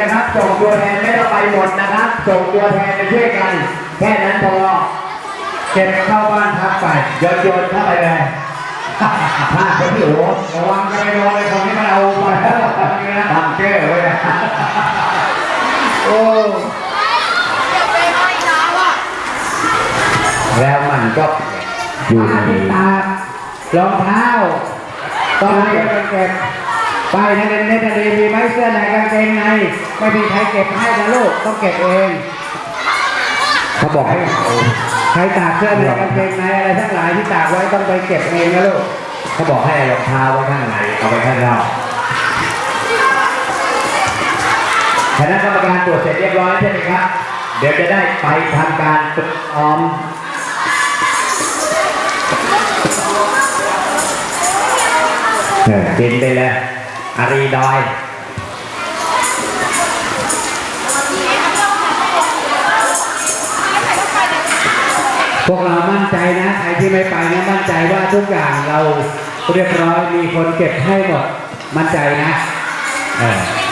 นะครับส่งตัวแทนไม่ต้องไปหมดนะครับส่งตัวแทนไปช่วยกัน แค่นั้นพอเก็บเข้าบ้านพักไปโยนโยนเข้าไปเลยพลาดไปที่โอ้ระวังกันไปโดนเลยคนที่มันเอาไปทำเจ้ไว้นะโอ้แล้วมันก็อยู่ในตา รองเท้าต้องให้กันเก็บ ไปในเน็ตทะเลมีไหมเสื้อในกางเกงในไม่มีใครเก็บให้นะลูกต้องเก็บเองเขาบอกให้ใครตากเสื้อในกางเกงในอะไรทั้งหลายที่ตากไว้ต้องไปเก็บเองนะลูกเขาบอกให้รองเท้าไว้ข้างในเอาไว้ข้างนอกคณะกรรมการตรวจเสร็จเรียบร้อยใช่ไหมครับ เดี๋ยวจะได้ไปทำการฝึกออมเออกินไปเลย อารีดอยพวกเรามั่นใจนะใครที่ไม่ไปนะมั่นใจว่าทุกอย่างเราเรียบร้อยมีคนเก็บให้หมดมั่นใจนะเออ